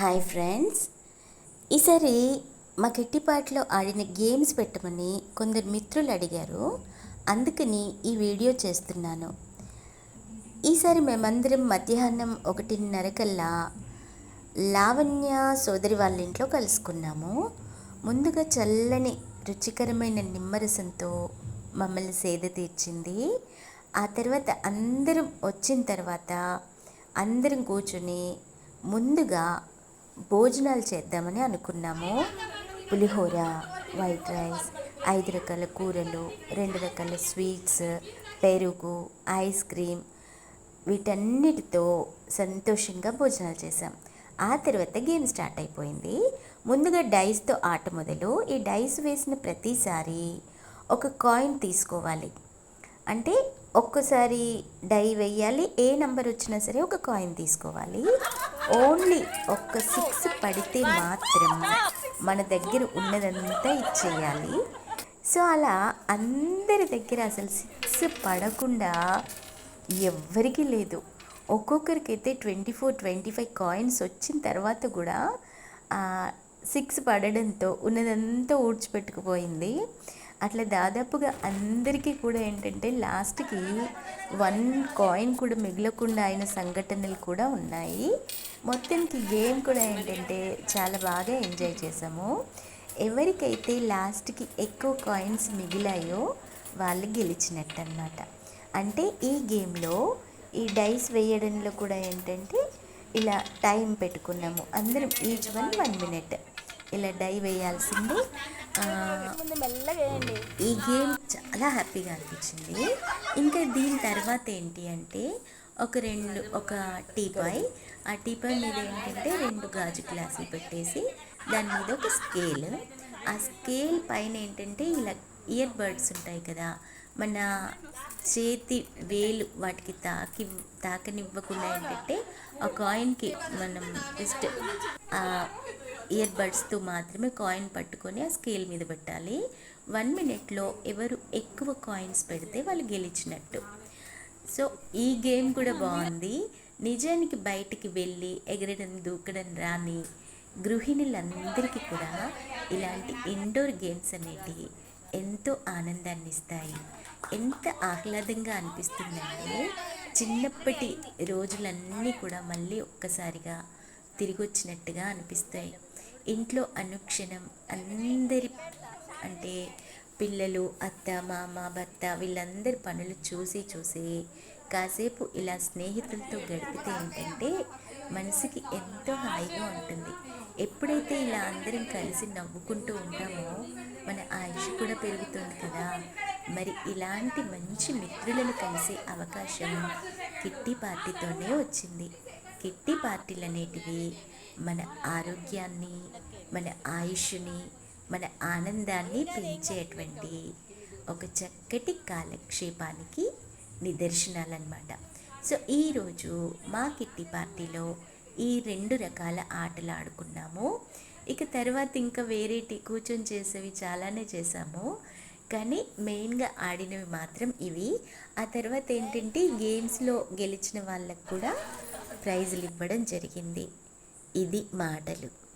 Hi friends. ఈసారి మా కిట్టిపాట్లో ఆడిన గేమ్స్ పెట్టమని కొందరు మిత్రులు అడిగారు. అందుకని ఈ వీడియో చేస్తున్నాను. ఈసారి మేమందరం మధ్యాహ్నం ఒకటిన్నర కల్లా లావణ్య సోదరి వాళ్ళ ఇంట్లో కలుసుకున్నాము. ముందుగా చల్లని రుచికరమైన నిమ్మరసంతో మమ్మల్ని సేద తీర్చింది. ఆ తర్వాత అందరం వచ్చిన తర్వాత అందరం కూర్చొని ముందుగా భోజనాలు చేద్దామని అనుకున్నాము. పులిహోర వైట్ రైస్ ఐదు రకాల కూరలు రెండు రకాల స్వీట్స్ పెరుగు ఐస్ క్రీమ్ వీటన్నిటితో సంతోషంగా భోజనాలు చేసాం ఆ తర్వాత గేమ్ స్టార్ట్ అయిపోయింది. ముందుగా డైస్తో ఆట మొదలు. ఈ డైస్ వేసిన ప్రతిసారి ఒక కాయిన్ తీసుకోవాలి. అంటే ఒక్కసారి డై వేయాలి ఏ నెంబర్ వచ్చినా సరే ఒక కాయిన్ తీసుకోవాలి. ఓన్లీ ఒక్క సిక్స్ పడితే మాత్రం మన దగ్గర ఉన్నదంతా ఇచ్చేయాలి. సో అలా అందరి దగ్గర అసలు సిక్స్ పడకుండా ఎవ్వరికీ లేదు. ఒక్కొక్కరికైతే twenty four twenty five coins వచ్చిన తర్వాత కూడా సిక్స్ పడడంతో ఉన్నదంతా ఊడ్చిపెట్టుకుపోయింది. అట్లా దాదాపుగా అందరికీ కూడా ఏంటంటే లాస్ట్కి వన్ కాయిన్ కూడా మిగలకుండా అయిన సంఘటనలు కూడా ఉన్నాయి. మొత్తానికి గేమ్ కూడా ఏంటంటే చాలా బాగా ఎంజాయ్ చేసాము ఎవరికైతే లాస్ట్కి ఎక్కువ కాయిన్స్ మిగిలాయో వాళ్ళు గెలిచినట్టు అనమాట అంటే ఈ గేమ్లో ఈ డైస్ వేయడంలో కూడా ఏంటంటే ఇలా టైం పెట్టుకున్నాము. అందరం ఈచ్ వన్ వన్ మినిట్. ఇలా డై వేయాల్సింది. ఈ గేమ్ చాలా హ్యాపీగా అనిపించింది. ఇంకా దీని తర్వాత ఏంటి అంటే ఒక రెండు ఒక టీపాయ్. ఆ టీపాయ్ మీద ఏంటంటే రెండు గాజు గ్లాసులు పెట్టేసి దాని మీద ఒక స్కేల్. ఆ స్కేల్ పైన ఏంటంటే ఇలా ఇయర్ బడ్స్ ఉంటాయి కదా మన చేతి వేలు వాటికి తాకి తాకనివ్వకుండా ఏంటంటే ఆ కాయిన్కి మనం జస్ట్ ఇయర్ బడ్స్తో మాత్రమే కాయిన్ పట్టుకొని ఆ స్కేల్ మీద పెట్టాలి. వన్ మినిట్లో ఎవరు ఎక్కువ కాయిన్స్ పెడితే వాళ్ళు గెలిచినట్టు. సో ఈ గేమ్ కూడా బాగుంది. నిజానికి బయటికి వెళ్ళి ఎగరడం దూకడం రాని గృహిణులందరికీ కూడా ఇలాంటి ఇండోర్ గేమ్స్ అనేటివి ఎంతో ఆనందాన్ని ఇస్తాయి. ఎంత ఆహ్లాదంగా అనిపిస్తుందంటే చిన్నప్పటి రోజులన్నీ కూడా మళ్ళీ ఒక్కసారిగా తిరిగి వచ్చినట్టుగా అనిపిస్తాయి. ఇంట్లో అనుక్షణం అందరి అంటే పిల్లలు అత్త మామ భర్త వీళ్ళందరి పనులు చూసి చూసి కాసేపు ఇలా స్నేహితులతో గడిపితే ఏంటంటే మనసుకి ఎంతో హాయిగా ఉంటుంది. ఎప్పుడైతే ఇలా అందరం కలిసి నవ్వుకుంటూ ఉంటామో మన ఆయుష్ కూడా పెరుగుతుంది కదా. మరి ఇలాంటి మంచి మిత్రులను కలిసే అవకాశం కిట్టి పార్టీతోనే వచ్చింది. కిట్టి పార్టీలు అనేటివి మన ఆరోగ్యాన్ని మన ఆయుష్ని మన ఆనందాన్ని పెంచేటువంటి ఒక చక్కటి కాలక్షేపానికి నిదర్శనాలన్నమాట. సో ఈరోజు మా కిట్టి పార్టీలో ఈ రెండు రకాల ఆటలు ఆడుకున్నాము. ఇక తర్వాత ఇంకా వేరేటి కూర్చొని చేసేవి చాలానే చేసాము కానీ మెయిన్గా ఆడినవి మాత్రం ఇవి. ఆ తర్వాత ఏంటంటే గేమ్స్లో గెలిచిన వాళ్ళకు కూడా ప్రైజులు ఇవ్వడం జరిగింది. ఇది మాటలు.